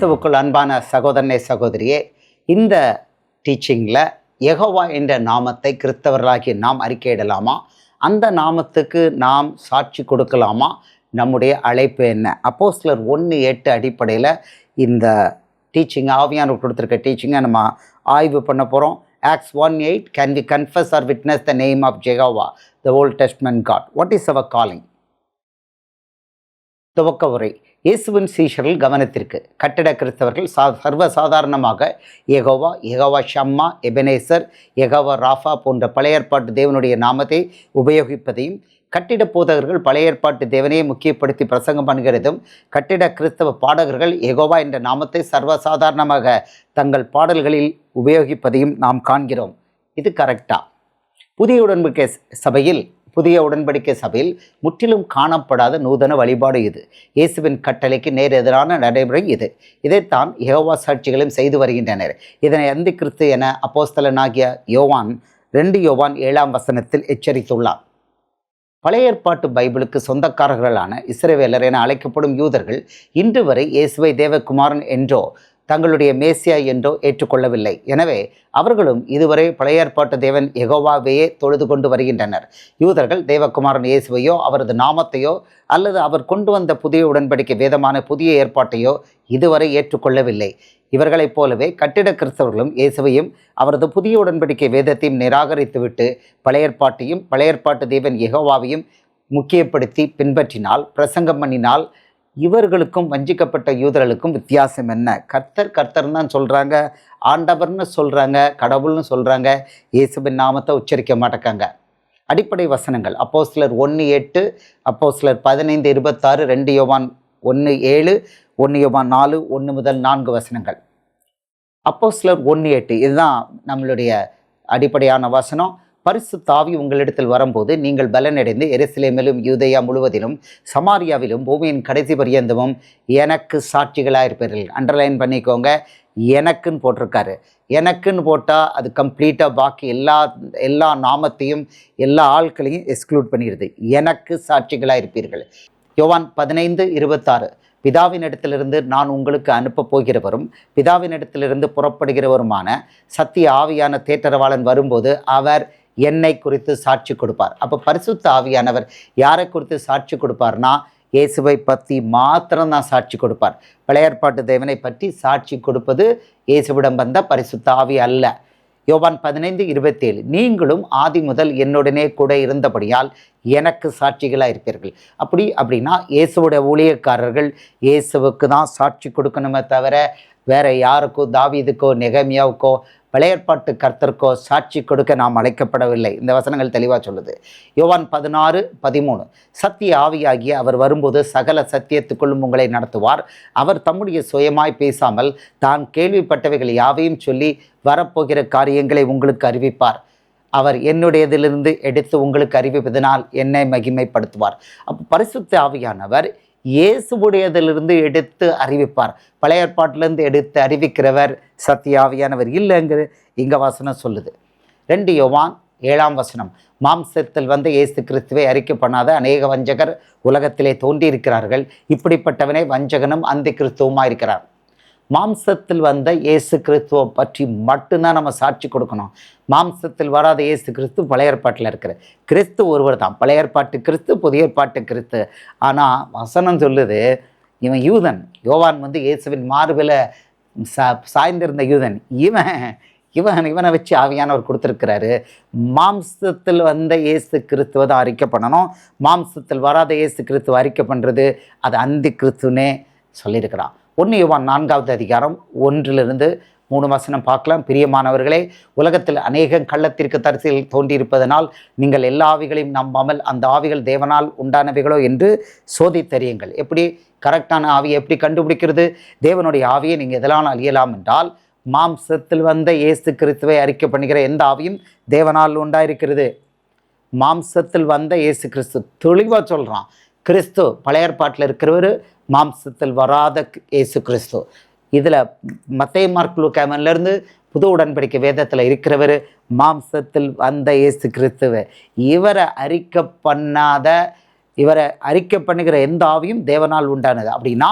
கிறிஸ்துவுக்குள் அன்பான சகோதரனே சகோதரியே இந்த டீச்சிங்கில் யெகோவா என்ற நாமத்தை கிறிஸ்தவர்களாகி நாம் அறிக்கையிடலாமா அந்த நாமத்துக்கு நாம் சாட்சி கொடுக்கலாமா? நம்முடைய அழைப்பு என்ன? அப்போ சிலர் ஒன்று எட்டு அடிப்படையில் இந்த டீச்சிங் ஆவியானவர் கொடுத்துருக்க டீச்சிங்கை நம்ம ஆய்வு பண்ண போகிறோம் Acts one eight can we confess or witness the name of Jehovah the old testament God what is our calling துவக்க உரை. இயேசுவின் சீஷர்கள் கவனத்திற்கு கட்டிட கிறிஸ்தவர்கள் சா சர்வசாதாரணமாக எகோவா எகோவா ஷம்மா எபனேசர் எகோவா ராஃபா போன்ற பழைய ஏற்பாட்டு தேவனுடைய நாமத்தை உபயோகிப்பதையும் கட்டிட போதகர்கள் பழைய ஏற்பாட்டு தேவனையை முக்கியப்படுத்தி பிரசங்கம் பண்ணுகிறதும் கட்டிட கிறிஸ்தவ பாடகர்கள் எகோவா என்ற நாமத்தை சர்வசாதாரணமாக தங்கள் பாடல்களில் உபயோகிப்பதையும் நாம் காண்கிறோம். இது கரெக்டா புதிய உடன்படிக்கை சபையில் புதிய உடன்படிக்கை சபையில் முற்றிலும் காணப்படாத நூதன வழிபாடு இது. இயேசுவின் கட்டளைக்கு நேர் எதிரான நடைமுறை இது. இதைத்தான் யோவா சாட்சிகளும் செய்து வருகின்றனர். இதனை அந்தி கிறிஸ்து என அப்போஸ்தலனாகிய யோவான் ரெண்டு யோவான் ஏழாம் வசனத்தில் எச்சரித்துள்ளார். பழைய ஏற்பாட்டு பைபிளுக்கு சொந்தக்காரர்களான இஸ்ரவேலர் என அழைக்கப்படும் யூதர்கள் இன்று வரை இயேசுவை தேவகுமாரன் என்றோ தங்களுடைய மேசியா என்றோ ஏற்றுக்கொள்ளவில்லை. எனவே அவர்களும் இதுவரை பழைய ஏற்பாட்டு தேவன் எகோவாவையே தொழுது கொண்டு வருகின்றனர். யூதர்கள் தேவகுமாரன் இயேசுவையோ அவரது நாமத்தையோ அல்லது அவர் கொண்டு வந்த புதிய உடன்படிக்கை வேதமான புதிய ஏற்பாட்டையோ இதுவரை ஏற்றுக்கொள்ளவில்லை. இவர்களைப் போலவே கட்டிட கிறிஸ்தவர்களும் இயேசுவையும் அவரது புதிய உடன்படிக்கை வேதத்தையும் நிராகரித்துவிட்டு பழையற்பாட்டையும் பழையற்பாட்டு தேவன் எகோவாவையும் முக்கியப்படுத்தி பின்பற்றினால் பிரசங்கம் பண்ணினால் இவர்களுக்கும் வஞ்சிக்கப்பட்ட யூதர்களுக்கும் வித்தியாசம் என்ன? கர்த்தர் கர்த்தர் தான் சொல்கிறாங்க ஆண்டவர்னு சொல்கிறாங்க கடவுள்னு சொல்கிறாங்க இயேசுவின் நாமத்தை உச்சரிக்க மாட்டேக்காங்க. அடிப்படை வசனங்கள். அப்போ சிலர் ஒன்று எட்டு அப்போ சிலர் பதினைந்து இருபத்தாறு ரெண்டு யோவான் ஒன்று ஏழு ஒன்று யோவான் நாலு ஒன்று முதல் நான்கு வசனங்கள். அப்போ சிலர் ஒன்று எட்டு. இதுதான் நம்மளுடைய அடிப்படையான வசனம். பரிசு தாவி உங்களிடத்தில் வரும்போது நீங்கள் பலனடைந்து எருசலேமிலும் யூதயா முழுவதிலும் சமாரியாவிலும் பூமியின் கடைசி பரியந்தமும் எனக்கு சாட்சிகளாக இருப்பீர்கள். அண்டர்லைன் பண்ணிக்கோங்க. எனக்குன்னு போட்டிருக்காரு. எனக்குன்னு போட்டால் அது கம்ப்ளீட்டாக பாக்கி எல்லா எல்லா நாமத்தையும் எல்லா ஆட்களையும் எக்ஸ்க்ளூட் பண்ணிடுது. எனக்கு சாட்சிகளாக இருப்பீர்கள். யோவான் பதினைந்து இருபத்தாறு. பிதாவின் இடத்திலிருந்து நான் உங்களுக்கு அனுப்பப் போகிறவரும் பிதாவின் இடத்திலிருந்து புறப்படுகிறவருமான சத்திய ஆவியான தேட்டரவாளன் வரும்போது அவர் என்னை குறித்து சாட்சி கொடுப்பார். அப்போ பரிசுத்த ஆவியானவர் யாரை குறித்து சாட்சி கொடுப்பார்னா இயேசுவை பற்றி மாத்திரம் தான் சாட்சி கொடுப்பார். பழைய தேவனை பற்றி சாட்சி கொடுப்பது இயேசுவிடம் வந்த பரிசுத்த ஆவி அல்ல. யோவான் பதினைந்து இருபத்தேழு நீங்களும் ஆதி முதல் என்னுடனே கூட இருந்தபடியால் எனக்கு சாட்சிகளாக இருப்பீர்கள். அப்படி அப்படின்னா இயேசுவோட ஊழியக்காரர்கள் இயேசுவுக்கு தான் சாட்சி கொடுக்கணுமே தவிர வேற யாருக்கோ தாவீதுக்கோ நெகமியாவுக்கோ பழையற்பாட்டு கர்த்தருக்கோ சாட்சி கொடுக்க நாம் அழைக்கப்படவில்லை. இந்த வசனங்கள் தெளிவாக சொல்லுது. யோவான் பதினாறு பதிமூணு. சத்திய ஆவியாகிய அவர் வரும்போது சகல சத்தியத்துக்குள்ளும் உங்களை நடத்துவார். அவர் தம்முடைய சுயமாய் பேசாமல் தான் கேள்விப்பட்டவைகள் யாவையும் சொல்லி வரப்போகிற காரியங்களை உங்களுக்கு அறிவிப்பார். அவர் என்னுடையதிலிருந்து எடுத்து உங்களுக்கு அறிவிப்பதனால் என்னை மகிமைப்படுத்துவார். அப்போ பரிசுத்த ஆவியானவர் இயேசுவுடையதிலிருந்து எடுத்து அறிவிப்பார். பழைய ஏற்பாட்டிலேருந்து எடுத்து அறிவிக்கிறவர் சத்தியாவியானவர் இல்லைங்கிற இங்க வசனம் சொல்லுது. ரெண்டு யோவான் ஏழாம் வசனம் மாம்சத்தில் வந்து இயேசு கிறிஸ்துவை அறிக்கை பண்ணாத அநேக வஞ்சகர் உலகத்திலே தோன்றியிருக்கிறார்கள். இப்படிப்பட்டவனே வஞ்சகனும் அந்த கிறிஸ்துவமாக இருக்கிறார் மாம்சத்தில் வந்த இயேசு கிறிஸ்துவை பற்றி மட்டும்தான் நம்ம சாட்சி கொடுக்கணும். மாம்சத்தில் வராத இயேசு கிறிஸ்து பழைய ஏற்பாட்டில் இருக்கிற கிறிஸ்து ஒருவர் தான் பழைய ஏற்பாட்டு கிறிஸ்து புதிய ஏற்பாட்டு கிறிஸ்து. ஆனால் வசனம் சொல்லுது இவன் யூதன். யோவான் வந்து இயேசுவின் மார்பில் சா சாய்ந்திருந்த யூதன். இவன் இவன் இவனை வச்சு ஆவியானவர் கொடுத்துருக்கிறாரு. மாம்சத்தில் வந்த இயேசு கிறிஸ்துவ தான் அறிக்கை பண்ணணும். மாம்சத்தில் வராத இயேசு கிறிஸ்துவ அறிக்கை பண்ணுறது அது அந்தி கிறிஸ்துனே சொல்லியிருக்கிறான். ஒன்று யுவான் நான்காவது அதிகாரம் ஒன்றிலிருந்து மூணு வசனம் பார்க்கலாம். பிரியமானவர்களே உலகத்தில் அநேக கள்ளத்திற்கு தரிசில் தோன்றியிருப்பதனால் நீங்கள் எல்லா ஆவிகளையும் நம்பாமல் அந்த ஆவிகள் தேவனால் உண்டானவைகளோ என்று சோதித்தறியுங்கள். எப்படி? கரெக்டான ஆவியை எப்படி கண்டுபிடிக்கிறது? தேவனுடைய ஆவியை நீங்கள் எதனால் அழியலாம் என்றால் மாம்சத்தில் வந்த இயேசு கிறிஸ்துவை அறிக்கை பண்ணுகிற எந்த ஆவியும் தேவனால் உண்டாயிருக்கிறது. மாம்சத்தில் வந்த இயேசு கிறிஸ்து தெளிவாக சொல்கிறான் கிறிஸ்து பழைய ஏற்பாட்டில் இருக்கிறவர் மாம்சத்தில் வராத இயேசு கிறிஸ்து. இதில் மத்தே மார்க் லூக்காமன்லேருந்து புது உடன்படிக்கை வேதத்தில் இருக்கிறவர் மாம்சத்தில் வந்த இயேசு கிறிஸ்துவ. இவரை அறிக்கை பண்ணாத இவரை அறிக்கை பண்ணுகிற எந்த ஆவியும் தேவனால் உண்டானது. அப்படின்னா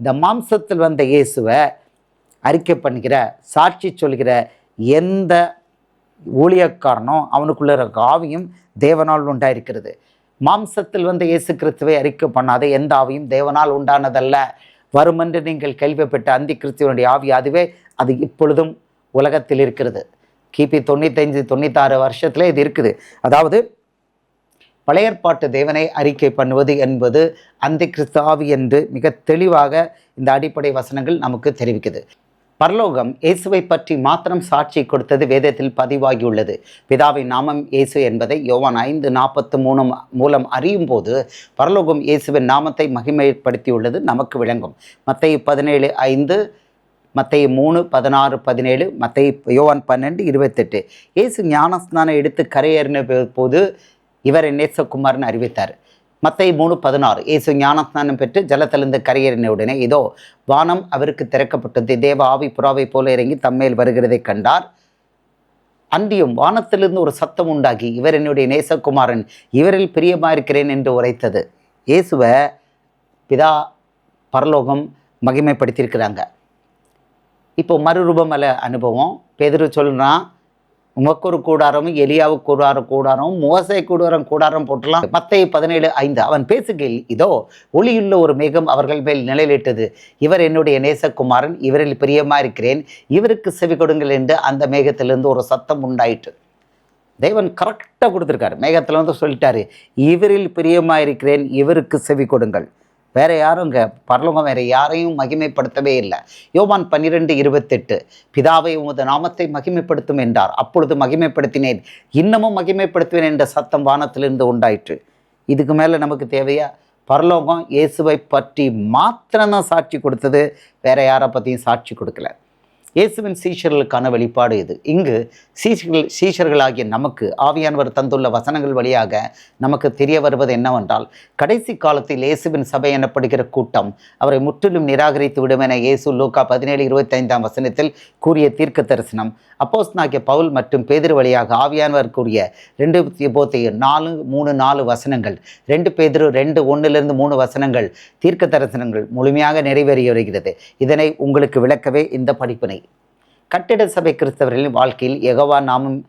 இந்த மாம்சத்தில் வந்த இயேசுவை அறிக்கை பண்ணுகிற சாட்சி சொல்கிற எந்த ஊழியக்காரனும் அவனுக்குள்ள இருக்க ஆவியும் தேவனால் உண்டாயிருக்கிறது. மாம்சத்தில் வந்து இயேசு கிறிஸ்துவை அறிக்கை பண்ணாத எந்த ஆவியும் தேவனால் உண்டானதல்ல. வருமென்று நீங்கள் கேள்விப்பட்ட அந்தி கிறிஸ்துவனுடைய ஆவி அதுவே அது இப்பொழுதும் உலகத்தில் இருக்கிறது. கிபி தொண்ணூத்தஞ்சு தொண்ணூத்தாறு வருஷத்துல இது இருக்குது. அதாவது பழையற்பாட்டு தேவனை அறிக்கை பண்ணுவது என்பது அந்தி கிறிஸ்து ஆவி என்று மிக தெளிவாக இந்த அடிப்படை வசனங்கள் நமக்கு தெரிவிக்குது. பரலோகம் இயேசுவை பற்றி மாத்திரம் சாட்சி கொடுத்தது வேதத்தில் பதிவாகியுள்ளது. பிதாவின் நாமம் இயேசு என்பதை யோவான் ஐந்து நாற்பத்து மூணு மூலம் அறியும் போது பரலோகம் இயேசுவின் நாமத்தை மகிமைப்படுத்தியுள்ளது நமக்கு விளங்கும். மத்திய பதினேழு ஐந்து மத்திய மூணு பதினாறு பதினேழு மத்திய யோவான் பன்னெண்டு இருபத்தெட்டு. இயேசு ஞானஸ்நானம் எடுத்து கரையேறின போது இவரை நேசகுமார்னு அறிவித்தார். மத்தை மூணு பதினாறு. இயேசு ஞானஸ்நானம் பெற்று ஜலத்திலிருந்து கரையேறின உடனே இதோ வானம் அவருக்கு திறக்கப்பட்டது. தேவ ஆவி புறாவை போல இறங்கி தம்மேல் வருகிறதை கண்டார். அன்றியும் வானத்திலிருந்து ஒரு சத்தம் உண்டாகி இவர் என்னுடைய நேசகுமாரன் இவரில் பிரியமாயிருக்கிறேன் என்று உரைத்தது. இயேசுவை பிதா பரலோகம் மகிமைப்படுத்தியிருக்கிறாங்க. இப்போ மறுரூபமல அனுபவம். பேதுரு சொல்கிறான் உமக்கு ஒரு கூடாரமும் எலியாவுக்கு கூடார கூடாரம் மோசை கூடாரம் கூடாரம் போட்டலாம். மத்திய பதினேழு ஐந்து அவன் பேசுகையில் இதோ ஒளியுள்ள ஒரு மேகம் அவர்கள் மேல் நிழலிட்டது. இவர் என்னுடைய நேசகுமாரன் இவரில் பிரியமா இருக்கிறேன் இவருக்கு செவி கொடுங்கள் என்று அந்த மேகத்திலிருந்து ஒரு சத்தம் உண்டாயிற்று. தேவன் கரெக்டாக கொடுத்துருக்காரு. மேகத்தில் வந்து சொல்லிட்டாரு இவரில் பிரியமாக இருக்கிறேன் இவருக்கு செவி கொடுங்கள். வேற யாரும் இங்கே பரலோகம் வேற யாரையும் மகிமைப்படுத்தவே இல்லை. யோவான் பன்னிரெண்டு இருபத்தெட்டு பிதாவை உமது நாமத்தை மகிமைப்படுத்தும் என்றார். அப்பொழுது மகிமைப்படுத்தினேன் இன்னமும் மகிமைப்படுத்துவேன் என்ற சத்தம் வானத்திலிருந்து உண்டாயிற்று. இதுக்கு மேலே நமக்கு தேவையா? பரலோகம் இயேசுவை பற்றி மாத்திரம்தான் சாட்சி கொடுத்தது. வேற யாரை பற்றியும் சாட்சி கொடுக்கல. இயேசுவின் சீஷர்களுக்கான வெளிப்பாடு இது. இங்கு சீஷர்கள் சீஷர்களாகிய நமக்கு ஆவியானவர் தந்துள்ள வசனங்கள் வழியாக நமக்கு தெரிய வருவது என்னவென்றால் கடைசி காலத்தில் இயேசுவின் சபை எனப்படுகிற கூட்டம் அவரை முற்றிலும் நிராகரித்து விடும் என இயேசு லூக்கா பதினேழு இருபத்தைந்தாம் வசனத்தில் கூறிய தீர்க்க தரிசனம் அப்போஸ் நாகிய பவுல் மற்றும் பேதிர் வழியாக ஆவியானவர் கூறிய ரெண்டு போத்தைய நாலு மூணு நாலு வசனங்கள் ரெண்டு பேதிரு ரெண்டு ஒன்றிலிருந்து மூணு வசனங்கள் தீர்க்க தரிசனங்கள் முழுமையாக நிறைவேறி வருகிறது இதனை உங்களுக்கு விளக்கவே இந்த படிப்பினை. கட்டிட சபை கிறிஸ்தவர்களின் வாழ்க்கையில் எகவா நாமம்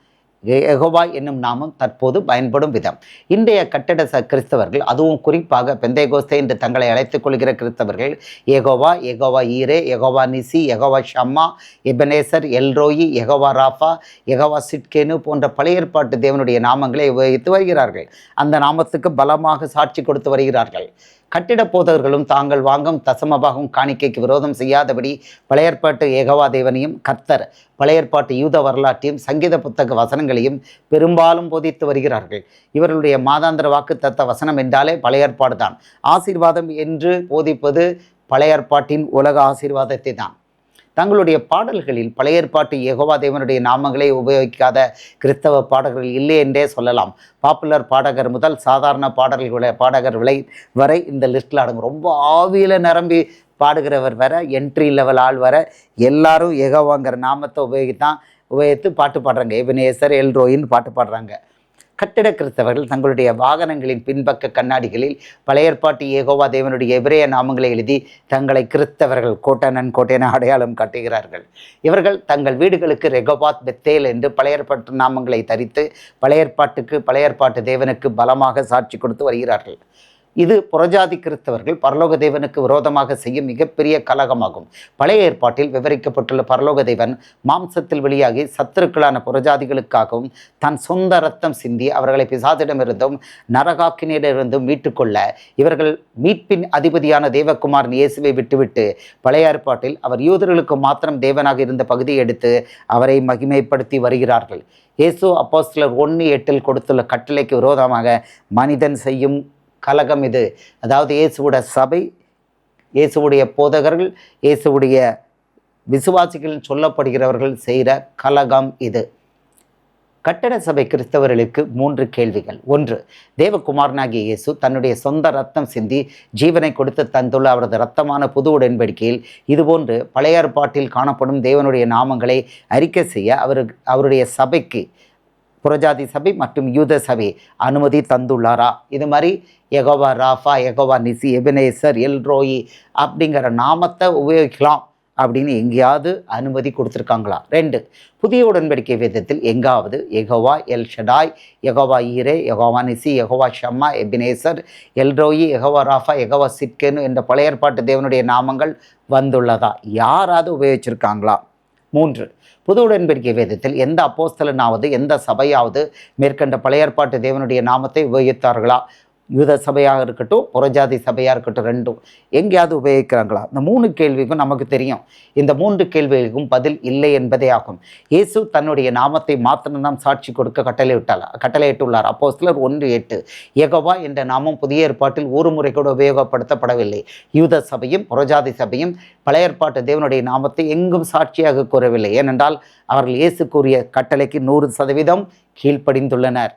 எகோவா என்னும் நாமம் தற்போது பயன்படும் விதம். இன்றைய கட்டட ச கிறிஸ்தவர்கள் அதுவும் குறிப்பாக பெந்தைகோஸ்தே என்று தங்களை அழைத்துக் கொள்கிற கிறிஸ்தவர்கள் எகோவா எகோவா ஈரே எகோவா நிசி எகோவா ஷம்மா எபனேசர் எல்ரோயி எகோவா ராஃபா எகோவா சிட்கேனு போன்ற பழைய ஏற்பாட்டு தேவனுடைய நாமங்களை உபயோகித்து வருகிறார்கள். அந்த நாமத்துக்கு பலமாக சாட்சி கொடுத்து வருகிறார்கள். கட்டிட போதகர்களும் தாங்கள் வாங்கும் தசமபாகும் காணிக்கைக்கு விரோதம் செய்யாதபடி பழையற்பாட்டு ஏகவாதேவனையும் கர்த்தர் பழையற்பாட்டு யூத வரலாற்றையும் சங்கீத புத்தக வசனங்களையும் பெரும்பாலும் போதித்து வருகிறார்கள். இவர்களுடைய மாதாந்திர வாக்கு தத்த வசனம் என்றாலே பழையற்பாடு தான் ஆசீர்வாதம் என்று போதிப்பது பழையற்பாட்டின் உலக ஆசீர்வாதத்தை தான் தங்களுடைய பாடல்களில் பழைய ஏற்பாட்டு யெகோவா தேவனுடைய நாமங்களை உபயோகிக்காத கிறிஸ்தவ பாடகர்கள் இல்லை என்றே சொல்லலாம். பாப்புலர் பாடகர் முதல் சாதாரண பாடல்களை பாடகர் விலை வரை இந்த லிஸ்ட்டில் அடங்கும். ரொம்ப ஆவியில் நிரம்பி பாடுகிறவர் வர என்ட்ரி லெவல் ஆள் வர எல்லாரும் யெகோவாங்கிற நாமத்தை உபயோகித்தான் உபயோகித்து பாட்டு பாடுறாங்க. எபினேசர் எல்ரோயின்னு பாட்டு பாடுறாங்க. கட்டிட கிறிஸ்தவர்கள் தங்களுடைய வாகனங்களின் பின்பக்க கண்ணாடிகளில் பழைய ஏற்பாட்டு ஏகோவா தேவனுடைய எபிரேய நாமங்களை எழுதி தங்களை கிறிஸ்தவர்கள் கோட்டனன் கோட்டையன அடையாளம் காட்டுகிறார்கள். இவர்கள் தங்கள் வீடுகளுக்கு ரெகோபாத் பெத்தேல் என்று பழைய ஏற்பாட்டு நாமங்களை தரித்து பழைய ஏற்பாட்டுக்கு பழைய ஏற்பாட்டு தேவனுக்கு பலமாக சாட்சி கொடுத்து வருகிறார்கள். இது புறஜாதி கிறிஸ்தவர்கள் பரலோக தேவனுக்கு விரோதமாக செய்யும் மிகப்பெரிய கலகமாகும். பழைய ஏற்பாட்டில் விவரிக்கப்பட்டுள்ள பரலோக தேவன் மாம்சத்தில் வெளியாகி சத்துருக்களான புறஜாதிகளுக்காகவும் தன் சொந்த ரத்தம் சிந்தி அவர்களை பிசாதிடமிருந்தும் நரகாக்கினிடமிருந்தும் மீட்டுக்கொள்ள இவர்கள் மீட்பின் அதிபதியான தேவகுமாரன் இயேசுவை விட்டுவிட்டு பழைய ஏற்பாட்டில் அவர் யூதர்களுக்கு மாத்திரம் தேவனாக இருந்த பகுதியை எடுத்து அவரை மகிமைப்படுத்தி வருகிறார்கள். இயேசு அப்போஸ்தலர் ஒன்று எட்டில் கொடுத்துள்ள கட்டளைக்கு விரோதமாக மனிதன் செய்யும் கலகம் இது. அதாவது இயேசுவோட சபை இயேசுவுடைய போதகர்கள் இயேசுவுடைய விசுவாசிகள் சொல்லப்படுகிறவர்கள் செய்கிற கலகம் இது. கட்டட சபை கிறிஸ்தவர்களுக்கு மூன்று கேள்விகள். ஒன்று தேவகுமாரனாகிய இயேசு தன்னுடைய சொந்த ரத்தம் சிந்தி ஜீவனை கொடுத்து தந்துள்ள அவரது ரத்தமான புது உடன்படிக்கையில் இதுபோன்று பழைய ஏற்பாட்டில் காணப்படும் தேவனுடைய நாமங்களை அறிக்கை செய்ய அவர் அவருடைய சபைக்கு புரஜாதி சபை மற்றும் யூத சபை அனுமதி தந்துள்ளாரா? இது மாதிரி Jehovah Rapha Jehovah Nissi Ebenezer எல்ரோயி அப்படிங்கிற நாமத்தை உபயோகிக்கலாம் அப்படின்னு எங்கேயாவது அனுமதி கொடுத்துருக்காங்களா? ரெண்டு புதிய உடன்படிக்கை வேதத்தில் எங்காவது எகோவா எல் ஷடாய் எகோவா ஈரே எகோவா நிசி எகோவா ஷம்மா எபினேசர் எல்ரோயி எகோவா ராஃபா எகோவா சிட்கேனு என்ற பழைய ஏற்பாட்டு தேவனுடைய நாமங்கள் வந்துள்ளதா? யாராவது உபயோகிச்சிருக்காங்களா? மூன்று. புது உடன்படிக்கை வேதத்தில் எந்த அப்போஸ்தலனாவது எந்த சபையாவது மேற்கண்ட பழைய ஏற்பாட்டு தேவனுடைய நாமத்தை உபயோகித்தார்களா? யூத சபையாக இருக்கட்டும் புறஜாதி சபையாக இருக்கட்டும் ரெண்டும் எங்கேயாவது உபயோகிக்கிறாங்களா? இந்த மூணு கேள்விக்கும் நமக்கு தெரியும். இந்த மூன்று கேள்விகளுக்கும் பதில் இல்லை என்பதே ஆகும். இயேசு தன்னுடைய நாமத்தை மாத்திரம் நாம் சாட்சி கொடுக்க கட்டளையிட்டார் கட்டளையிட்டுள்ளார். அப்போ சிலர் ஒன்று எட்டு ஏகோவா என்ற நாமம் புதிய ஏற்பாட்டில் ஒரு முறை கூட உபயோகப்படுத்தப்படவில்லை. யூத சபையும் புறஜாதி சபையும் பழைய ஏற்பாட்டு தேவனுடைய நாமத்தை எங்கும் சாட்சியாக கூறவில்லை. ஏனென்றால் அவர்கள் இயேசு கூறிய கட்டளைக்கு நூறு சதவீதம் கீழ்ப்படிந்துள்ளனர்.